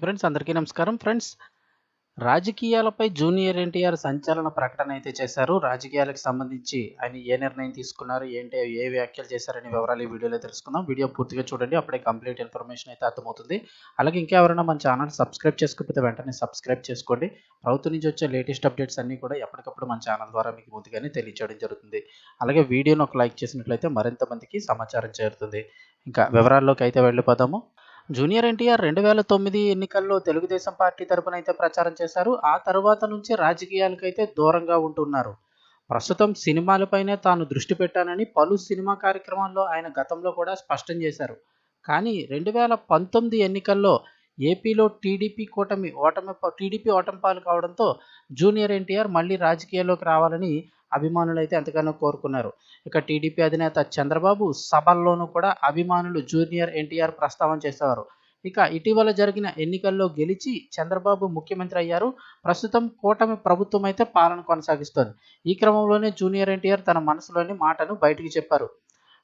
Friends అందరికీ నమస్కారం. Friends రాజకీయాలపై జూనియర్ ఎన్టీఆర్ సంచలన ప్రకటన అయితే చేశారు. రాజకీయాలకు సంబంధించి ఆయన ఏ నిర్ణయం తీసుకున్నారు ఏంటి ఏ వ్యాఖ్యలు చేశారనే వివరాలు ఈ వీడియోలో తెలుసుకుందాం. వీడియో పూర్తిగా చూడండి అప్పుడే కంప్లీట్ ఇన్ఫర్మేషన్ అయితే అర్థమవుతుంది. అలాగే ఇంకా ఎవరైనా మన ఛానల్ సబ్స్క్రైబ్ చేసుకోకపోతే వెంటనే సబ్స్క్రైబ్ చేసుకోండి. ప్రభుత్వం నుంచి వచ్చే లేటెస్ట్ అప్డేట్స్ అన్నీ కూడా ఎప్పటికప్పుడు మన ఛానల్ ద్వారా మీకు ముందుగానే తెలియచేయడం జరుగుతుంది. అలాగే వీడియోను ఒక లైక్ చేసినట్లయితే మరింత మందికి సమాచారం చేరుతుంది. ఇంకా వివరాల్లోకి అయితే వెళ్ళిపోదాము. జూనియర్ ఎన్టీఆర్ రెండు వేల తొమ్మిది ఎన్నికల్లో తెలుగుదేశం పార్టీ తరపున అయితే ప్రచారం చేశారు. ఆ తర్వాత నుంచి రాజకీయాలకైతే దూరంగా ఉంటున్నారు. ప్రస్తుతం సినిమాలపైనే తాను దృష్టి పెట్టానని పలు సినిమా కార్యక్రమాల్లో ఆయన గతంలో కూడా స్పష్టం చేశారు. కానీ రెండు వేల పంతొమ్మిది ఎన్నికల్లో ఏపీలో టీడీపీ కూటమి ఓటమి టీడీపీ ఓటమి పాలు కావడంతో జూనియర్ ఎన్టీఆర్ మళ్ళీ రాజకీయాల్లోకి రావాలని అభిమానులు అయితే ఎంతగానో కోరుకున్నారు. ఇక టీడీపీ అధినేత చంద్రబాబు సభల్లోనూ కూడా అభిమానులు జూనియర్ ఎన్టీఆర్ ప్రస్తావన చేసేవారు. ఇక ఇటీవల జరిగిన ఎన్నికల్లో గెలిచి చంద్రబాబు ముఖ్యమంత్రి అయ్యారు. ప్రస్తుతం కూటమి ప్రభుత్వం అయితే పాలన కొనసాగిస్తోంది. ఈ క్రమంలోనే జూనియర్ ఎన్టీఆర్ తన మనసులోని మాటను బయటికి చెప్పారు.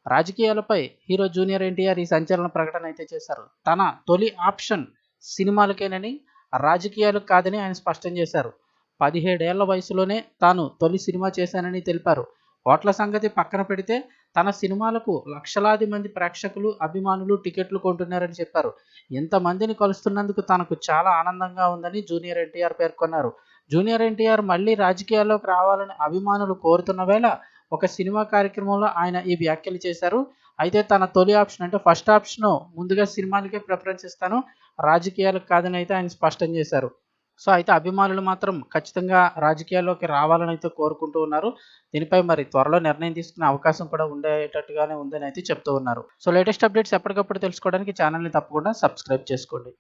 రాజకీయాలపై హీరో జూనియర్ ఎన్టీఆర్ ఈ సంచలన ప్రకటన అయితే చేశారు. తన తొలి ఆప్షన్ సినిమాలకేనని రాజకీయాలకు కాదని ఆయన స్పష్టం చేశారు. పదిహేడేళ్ళ వయసులోనే తాను తొలి సినిమా చేశానని తెలిపారు. ఓట్ల సంగతి పక్కన పెడితే తన సినిమాలకు లక్షలాది మంది ప్రేక్షకులు అభిమానులు టికెట్లు కొంటున్నారని చెప్పారు. ఇంతమందిని కలుస్తున్నందుకు తనకు చాలా ఆనందంగా ఉందని జూనియర్ ఎన్టీఆర్ పేర్కొన్నారు. జూనియర్ ఎన్టీఆర్ మళ్ళీ రాజకీయాల్లోకి రావాలని అభిమానులు కోరుతున్న వేళ ఒక సినిమా కార్యక్రమంలో ఆయన ఈ వ్యాఖ్యలు చేశారు. అయితే తన తొలి ఆప్షన్ అంటే ఫస్ట్ ఆప్షన్ ముందుగా సినిమాలకే ప్రిఫరెన్స్ ఇస్తాను. రాజకీయాలకు కాదని అయితే ఆయన స్పష్టం చేశారు. సో అయితే అభిమానులు మాత్రం ఖచ్చితంగా రాజకీయాల్లోకి రావాలని అయితే కోరుకుంటూ ఉన్నారు. దీనిపై మరి త్వరలో నిర్ణయం తీసుకునే అవకాశం కూడా ఉండేటట్టుగానే ఉందని అయితే చెప్తూ ఉన్నారు. సో లేటెస్ట్ అప్డేట్స్ ఎప్పటికప్పుడు తెలుసుకోవడానికి ఛానల్ని తప్పకుండా సబ్స్క్రైబ్ చేసుకోండి.